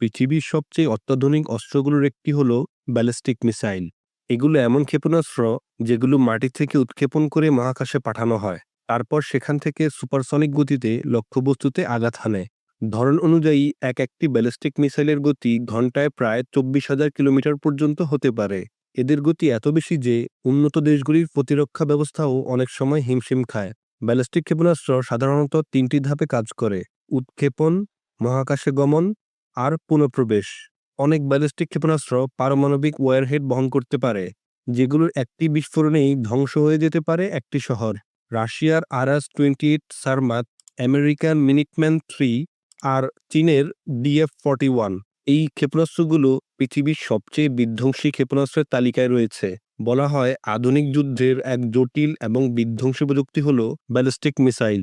পৃথিবীর সবচেয়ে অত্যাধুনিক অস্ত্রগুলোর একটি হলো ব্যালিস্টিক মিসাইল। এগুলো এমন ক্ষেপণাস্ত্র যেগুলো মাটি থেকে উৎক্ষেপণ করে মহাকাশে পাঠানো হয়। তারপর সেখান থেকে সুপারসনিক গতিতে লক্ষ্যবস্তুতে আঘাত হানে। ধরন অনুযায়ী, এক একটি ব্যালিস্টিক মিসাইলের গতি ঘন্টায় প্রায় চব্বিশ হাজার কিলোমিটার পর্যন্ত হতে পারে। এদের গতি এত বেশি যে, উন্নত দেশগুলির প্রতিরক্ষা ব্যবস্থাও অনেক সময় হিমশিম খায়। ব্যালিস্টিক ক্ষেপণাস্ত্র সাধারণত তিনটি ধাপে কাজ করে। উৎক্ষেপণ, মহাকাশে গমন আর পুনঃপ্রবেশ। অনেক ব্যালিস্টিক ক্ষেপণাস্ত্র পারমাণবিক ওয়ারহেড বহন করতে পারে, যেগুলোর একটি বিস্ফোরণেই ধ্বংস হয়ে যেতে পারে একটি শহর। রাশিয়ার RS twenty eight Sarmat, American Minuteman three আর চীনের ডিএফ ফর্টি ওয়ান। এই ক্ষেপণাস্ত্রগুলো পৃথিবীর সবচেয়ে বিধ্বংসী ক্ষেপণাস্ত্রের তালিকায় রয়েছে। বলা হয় আধুনিক যুদ্ধের এক জটিল এবং বিধ্বংসী প্রযুক্তি হল ব্যালিস্টিক মিসাইল।